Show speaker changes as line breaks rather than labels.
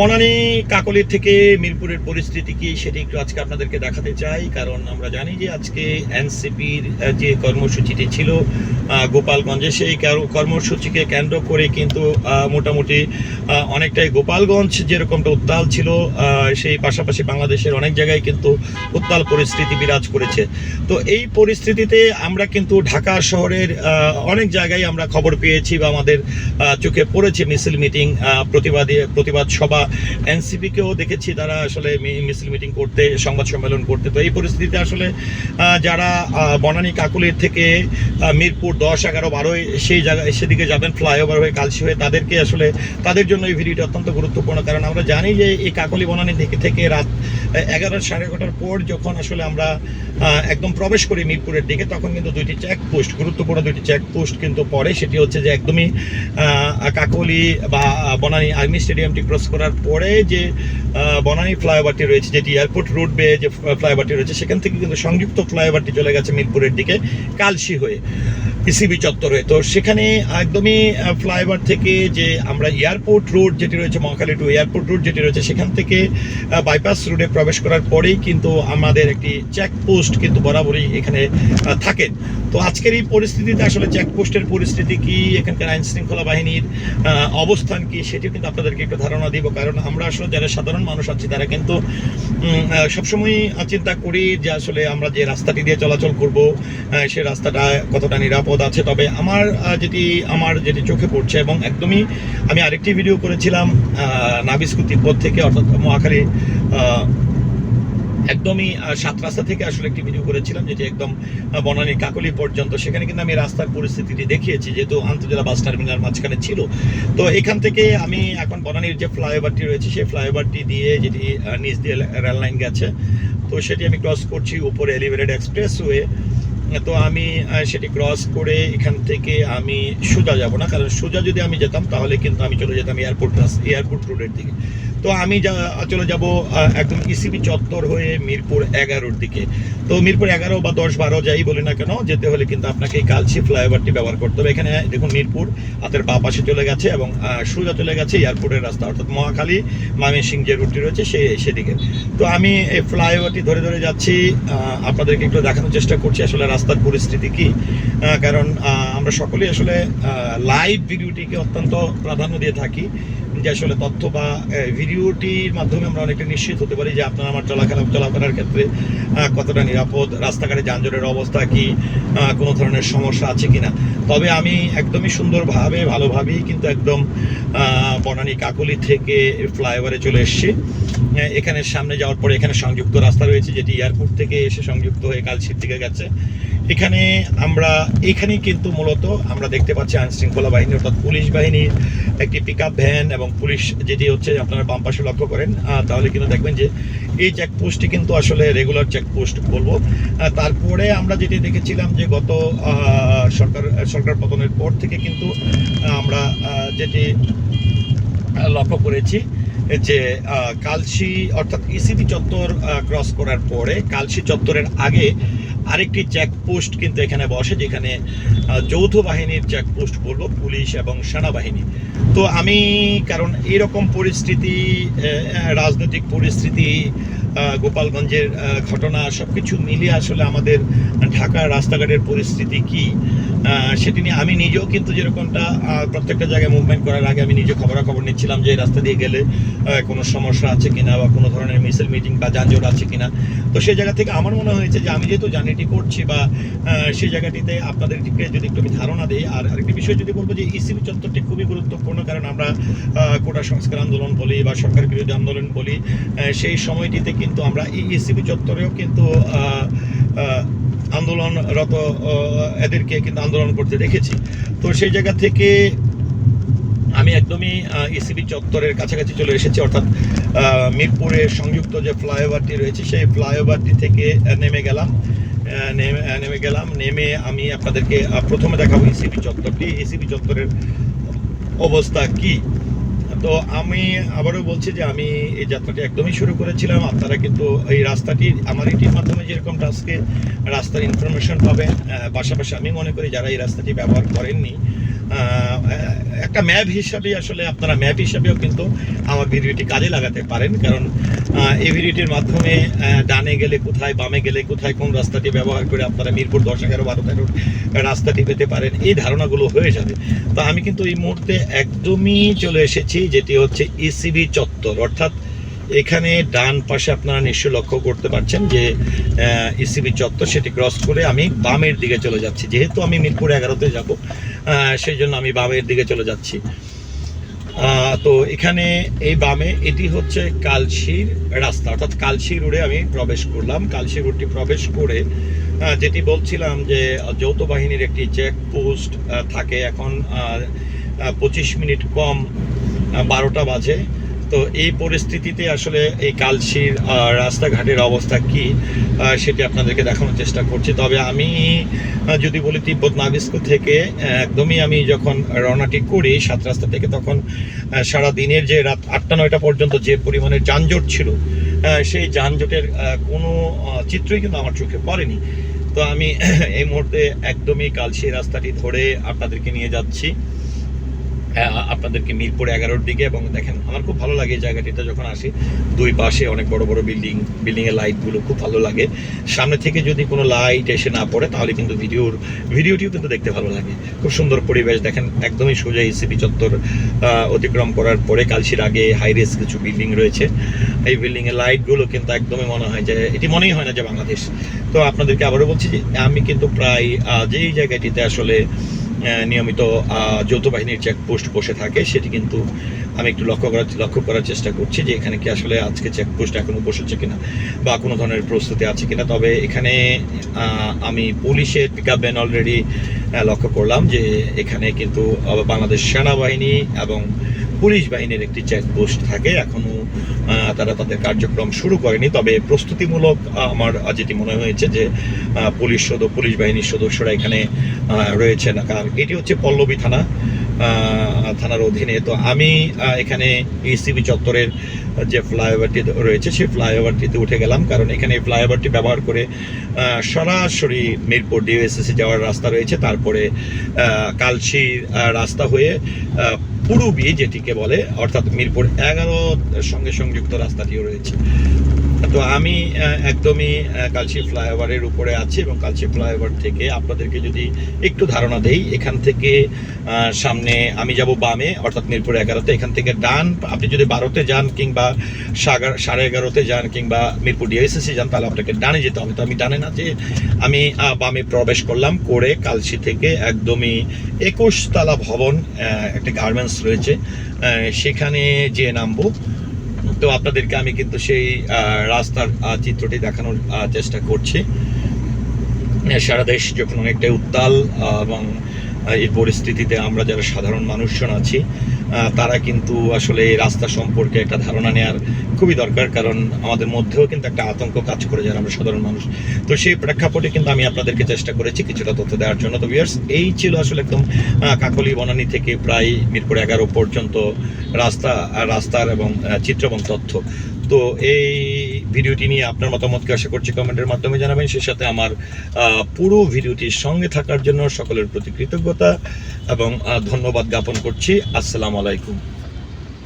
বনানী কাকলির থেকে মিরপুরের পরিস্থিতি কি সেটি একটু আজকে আপনাদেরকে দেখাতে চাই, কারণ আমরা জানি যে আজকে এনসিপির যে কর্মসূচিটি ছিল গোপালগঞ্জে, সেই কর্মসূচিকে কেন্দ্র করে কিন্তু মোটামুটি অনেকটাই গোপালগঞ্জ যেরকমটা উত্তাল ছিল সেই পাশাপাশি বাংলাদেশের অনেক জায়গায় কিন্তু উত্তাল পরিস্থিতি বিরাজ করেছে। তো এই পরিস্থিতিতে আমরা কিন্তু ঢাকা শহরের অনেক জায়গায় আমরা খবর পেয়েছি বা আমাদের চোখে পড়েছে মিছিল, মিটিং প্রতিবাদী প্রতিবাদ সভা এনসিপিকেও দেখেছি তারা আসলে মিছিল মিটিং করতে, সংবাদ সম্মেলন করতে। তো এই পরিস্থিতিতে আসলে যারা বনানী কাকুলির থেকে মিরপুর দশ, এগারো, বারোয় সেই জায়গায় সেদিকে যাবেন, ফ্লাইওভার হয়ে কালসি হয়ে তাদেরকে আসলে, তাদের জন্য এই ভিডিওটা অত্যন্ত গুরুত্বপূর্ণ। কারণ আমরা জানি যে এই কাকলি বনানী থেকে থেকে রাত এগারো, সাড়ে এগারোটার পর যখন আসলে আমরা একদম প্রবেশ করি মিরপুরের দিকে, তখন কিন্তু দুইটি চেকপোস্ট গুরুত্বপূর্ণ দুইটি চেকপোস্ট কিন্তু পরে সেটি হচ্ছে যে একদমই কাকলি বা বনানী আর্মি স্টেডিয়ামটি ক্রস করার পরে যে বনানী ফ্লাইওভারটি রয়েছে যেটি এয়ারপোর্ট রোড বে যে ফ্লাইওভারটি রয়েছে সেখান থেকে কিন্তু সংযুক্ত ফ্লাইওভারটি চলে গেছে মিরপুরের দিকে কালসি হয়ে পিসিবি চত্বরে। তো সেখানে একদমই ফ্লাইওভার থেকে যে আমরা এয়ারপোর্ট রোড যেটি রয়েছে মহাখালী টু এয়ারপোর্ট রোড যেটি রয়েছে সেখান থেকে বাইপাস রোডে প্রবেশ করার পরেই কিন্তু আমাদের একটি চেকপোস্ট কিন্তু বরাবরই এখানে আহ, থাকে তো আজকের এই পরিস্থিতিতে আসলে চেকপোস্টের পরিস্থিতি কি, এখানকার আইন শৃঙ্খলা বাহিনীর অবস্থান কি, সেটিও কিন্তু আপনাদেরকে একটু ধারণা দিব। কারণ আমরা আসলে যারা সাধারণ মানুষ আছি, তারা কিন্তু সবসময়ই চিন্তা করি যে আসলে আমরা যে রাস্তাটি দিয়ে চলাচল করব সে রাস্তাটা কতটা নিরাপদ আছে। তবে আমার যেটি আমার যেটি চোখে পড়ছে এবং একদমই আমি আরেকটি ভিডিও করেছিলাম নাবিস্কু তিব্বত থেকে, অর্থাৎ মহাখালী একদমই সাত রাস্তা থেকে আসলে একটি ভিডিও করেছিলাম যেটি একদম আহ, বনানী কাকলি পর্যন্ত। সেখানে কিন্তু আমি রাস্তার পরিস্থিতিটি দেখিয়েছি যেহেতু আন্তজেলা বাস টার্মিনাল মাঝখানে ছিল। তো এখান থেকে আমি এখন বনানীর যে ফ্লাইওভারটি রয়েছে সেই ফ্লাইওভারটি দিয়ে যেটি নিচ দিয়ে রেল লাইন গেছে তো সেটি আমি ক্রস করছি উপরে এলিভেটেড এক্সপ্রেসওয়ে তো আমি সেটি ক্রস করে এখান থেকে আমি সোজা যাব না কারণ সোজা যদি আমি যেতাম তাহলে কিন্তু আমি চলে যেতাম এয়ারপোর্ট এয়ারপোর্ট রোডের দিকে। তো আমি যা চলে যাব একদম ইসিবি চত্বর হয়ে মিরপুর এগারোর দিকে। তো মিরপুর এগারো বা দশ বারো যাই বলি না কেন যেতে হলে কিন্তু আপনাকে এই কালসি ফ্লাইওভারটি ব্যবহার করতে হবে। এখানে দেখুন মিরপুর হাতের বা পাশে চলে গেছে এবং সোজা চলে গেছে এয়ারপোর্টের রাস্তা অর্থাৎ মহাখালী ময়মনসিং যে রুটটি রয়েছে সে সেদিকে। তো আমি এই ফ্লাইওভারটি ধরে ধরে যাচ্ছি আপনাদেরকে একটু দেখানোর চেষ্টা করছি আসলে রাস্তার পরিস্থিতি কি। কারণ আমরা সকলেই আসলে লাইভ ভিডিওটিকে অত্যন্ত প্রাধান্য দিয়ে থাকি যে আসলে তথ্য বা আহ, ভিডিওটির মাধ্যমে আমরা অনেকটা নিশ্চিত হতে পারি যে আপনার আমার চলাফেরা চলাফেরার ক্ষেত্রে কতটা নিরাপদ, রাস্তাঘাটে যানজটের অবস্থা কি কোনো ধরনের সমস্যা আছে কি না তবে আমি একদমই সুন্দরভাবে, ভালোভাবেই কিন্তু একদম বনানী কাকলি থেকে ফ্লাইওভারে চলে এসেছি। এখানে সামনে যাওয়ার পরে এখানে সংযুক্ত রাস্তা রয়েছে যেটি এয়ারপোর্ট থেকে এসে সংযুক্ত হয়ে কালশির দিকে গেছে। এখানে আমরা, এখানেই কিন্তু মূলত আমরা দেখতে পাচ্ছি আইন শৃঙ্খলা বাহিনী, অর্থাৎ পুলিশ বাহিনীর একটি পিক ভ্যান এবং পুলিশ যেটি হচ্ছে আপনারা বাম পাশে লক্ষ্য করেন তাহলে কিন্তু দেখবেন যে এই চেকপোস্টটি কিন্তু আসলে রেগুলার চেকপোস্ট বলব। তারপরে আমরা যেটি দেখেছিলাম যে গত সরকার সরকার পতনের পর থেকে কিন্তু আমরা যেটি লক্ষ্য করেছি যে কালশি অর্থাৎ ইসিবি চত্বর ক্রস করার পরে কালশি চত্বরের আগে আরেকটি চেকপোস্ট কিন্তু এখানে বসে, যেখানে যৌথ বাহিনীর চেকপোস্ট বলব, পুলিশ এবং সেনাবাহিনী। তো আমি, কারণ এরকম পরিস্থিতি রাজনৈতিক পরিস্থিতি গোপালগঞ্জের ঘটনা সব কিছু মিলিয়ে আসলে আমাদের ঢাকার রাস্তাঘাটের পরিস্থিতি কি? সেটি নিয়ে আমি নিজেও কিন্তু যেরকমটা প্রত্যেকটা জায়গায় মুভমেন্ট করার আগে আমি নিজে খবরাখবর নিচ্ছিলাম যে রাস্তা দিয়ে গেলে কোনো সমস্যা আছে কিনা বা কোনো ধরনের মিসেল মিটিং বা যানজট আছে কিনা। তো সেই জায়গা থেকে আমার মনে হয়েছে যে আমি যেহেতু জার্নিটি করছি বা সেই জায়গাটিতে আপনাদেরকে যদি একটু আমি ধারণা দিই, আর আরেকটি বিষয় যদি বলব যে ইসিবি চত্বরটি খুবই গুরুত্বপূর্ণ, কারণ আমরা কোটা সংস্কার আন্দোলন বলি বা সরকার বিরোধী আন্দোলন বলি সেই সময়টিতে কিন্তু আমরা এই ইসিবি চত্বরেও কিন্তু আন্দোলনরত এদেরকে কিন্তু আন্দোলন করতে দেখেছি। তো সেই জায়গা থেকে আমি একদমই ইসিবি চত্বরের কাছাকাছি চলে এসেছি অর্থাৎ আহ, মিরপুরের সংযুক্ত যে ফ্লাইওভারটি রয়েছে সেই ফ্লাইওভারটি থেকে নেমে গেলাম। নেমে নেমে গেলাম নেমে আমি আপনাদেরকে প্রথমে দেখাবো ইসিবি চত্বরটি। ইসিবি চত্বরের অবস্থা কি? তো আমি আবারও বলছি যে আমি এই যাত্রাটি একদমই শুরু করেছিলাম। আপনারা কিন্তু এই রাস্তাটি আমার এটির মাধ্যমে যেরকম টাস্কে রাস্তার ইনফরমেশন পাবেন পাশাপাশি আমি মনে করি যারা এই রাস্তাটি ব্যবহার করেননি একটা ম্যাপ হিসাবে আসলে আপনারা ম্যাপ হিসাবেও কিন্তু আমার ভিডিওটি কাজে লাগাতে পারেন। কারণ এই ভিডিওটির মাধ্যমে ডানে গেলে কোথায়, বামে গেলে কোথায়, কোন রাস্তাটি ব্যবহার করে আপনারা মিরপুর দশ এগারো বারো তেরো রাস্তাটি পেতে পারেন, এই ধারণাগুলো হয়ে যাবে। তো আমি কিন্তু এই মুহূর্তে একদমই চলে এসেছি, যেটি হচ্ছে ইসিবি চত্বর। অর্থাৎ এখানে ডান পাশে আপনারা নিশ্চয় লক্ষ্য করতে পারছেন যে ইসিবি চত্বর, সেটি ক্রস করে আমি বামের দিকে চলে যাচ্ছি। যেহেতু আমি মিরপুর এগারোতে যাব সেই জন্য আমি বামের দিকে চলে যাচ্ছি। তো এখানে এই বামে এটি হচ্ছে কালশির রাস্তা। অর্থাৎ কালশি রোডে আমি প্রবেশ করলাম। কালশি রোডটি প্রবেশ করে যেটি বলছিলাম যে যৌথ বাহিনীর একটি চেক পোস্ট থাকে। এখন পঁচিশ মিনিট কম বারোটা বাজে। তো এই পরিস্থিতিতে আসলে এই কালশির রাস্তাঘাটের অবস্থা কি? সেটি আপনাদেরকে দেখানোর চেষ্টা করছি। তবে আমি যদি বলি তিব্বত নাবিস্কো থেকে একদমই আমি যখন রওনাটি করি সাত রাস্তা থেকে, তখন সারা দিনের যে রাত আটটা নয়টা পর্যন্ত যে পরিমাণে যানজট ছিল সেই যানজটের কোনো চিত্রই কিন্তু আমার চোখে পড়েনি। তো আমি, এই মুহূর্তে একদমই কালশি রাস্তাটি ধরে আপনাদেরকে নিয়ে যাচ্ছি। আপনাদেরকে মিরপুর এগারোর দিকে এবং দেখেন, আমার খুব ভালো লাগে এই জায়গাটিতে যখন আসি, দুই পাশে অনেক বড় বড় বিল্ডিং বিল্ডিং এর লাইটগুলো খুব ভালো লাগে। সামনে থেকে যদি কোনো লাইট এসে না পড়ে, তাহলে কিন্তু ভিডিওর, ভিডিওটিও কিন্তু দেখতে ভালো লাগে। খুব সুন্দর পরিবেশ, দেখেন একদমই সোজা ইসিবি চত্বর অতিক্রম করার পরে কালশির আগে হাই রেস কিছু বিল্ডিং রয়েছে। এই বিল্ডিং এর লাইটগুলো কিন্তু একদমই মনে হয় যে, এটি মনেই হয় না যে বাংলাদেশ। তো আপনাদেরকে আবারও বলছি যে, আমি কিন্তু প্রায় যেই জায়গাটিতে আসলে নিয়মিত যৌথ বাহিনীর চেকপোস্ট বসে থাকে, সেটি কিন্তু আমি একটু লক্ষ্য করার লক্ষ্য করার চেষ্টা করছি যে এখানে কি আসলে আজকে চেকপোস্ট এখনও বসেছে কিনা বা কোনো ধরনের প্রস্তুতি আছে কিনা। তবে এখানে আমি পুলিশের পিক আপ ভ্যান অলরেডি লক্ষ্য করলাম যে এখানে কিন্তু বাংলাদেশ সেনাবাহিনী এবং পুলিশ বাহিনীর একটি চেকপোস্ট থাকে। এখনও তারা তাদের কার্যক্রম শুরু করেনি। তবে প্রস্তুতিমূলক আমার যেটি মনে হয়েছে যে পুলিশ সদ, পুলিশ বাহিনীর সদস্যরা এখানে রয়েছেন। কারণ এটি হচ্ছে পল্লবী থানা থানার অধীনে। তো আমি এখানে ইসিবি চত্বরের যে ফ্লাইওভারটি রয়েছে, সেই ফ্লাইওভারটিতে উঠে গেলাম। কারণ এখানে ফ্লাইওভারটি ব্যবহার করে সরাসরি মিরপুর ডিওএসএসি যাওয়ার রাস্তা রয়েছে। তারপরে কালশি রাস্তা হয়ে পুরুবি যেটিকে বলে, অর্থাৎ মিরপুর এগারো সঙ্গে সংযুক্ত রাস্তাটিও রয়েছে। তো আমি একদমই কালশি ফ্লাইওভারের উপরে আছি এবং কালশি ফ্লাইওভার থেকে আপনাদেরকে যদি একটু ধারণা দেই, এখান থেকে সামনে আমি যাব বামে, অর্থাৎ মিরপুর এগারোতে। এখান থেকে ডান, আপনি যদি বারোতে যান কিংবা সাগা- সাড়ে এগারোতে যান কিংবা মিরপুর ডিএসএসি যান, তাহলে আপনাকে ডানে যেতে হবে। তো আমি ডানে না, যে আমি বামে প্রবেশ করলাম, করে কালশি থেকে একদমই একুশতলা ভবন একটা গার্মেন্টস রয়েছে সেখানে যে নামবো। তো আপনাদেরকে আমি কিন্তু সেই রাস্তার চিত্রটি দেখানোর চেষ্টা করছি। সারা দেশ যখন অনেকটাই উত্তাল এবং এই পরিস্থিতিতে আমরা যারা সাধারণ মানুষজন আছি তারা কিন্তু আসলে এই রাস্তা সম্পর্কে একটা ধারণা নেওয়ার খুবই দরকার কারণ আমাদের মধ্যেও কিন্তু একটা আতঙ্ক কাজ করে যারা আমরা সাধারণ মানুষ। তো সেই প্রেক্ষাপটে কিন্তু আমি আপনাদেরকে চেষ্টা করেছি কিছুটা তথ্য দেওয়ার জন্য। তো ভিউয়ার্স এই ছিল আসলে একদম কাকলি বনানী থেকে প্রায় মিরপুর এগারো পর্যন্ত রাস্তা রাস্তার এবং আহ, চিত্র এবং তথ্য। তো এই ভিডিওটি নিয়ে আপনার মতামতকে আশা করছি কমেন্টের মাধ্যমে জানাবেন। সে সাথে আমার পুরো ভিডিওটির সঙ্গে থাকার জন্য সকলের প্রতি কৃতজ্ঞতা এবং ধন্যবাদ জ্ঞাপন করছি। আসসালামু আলাইকুম।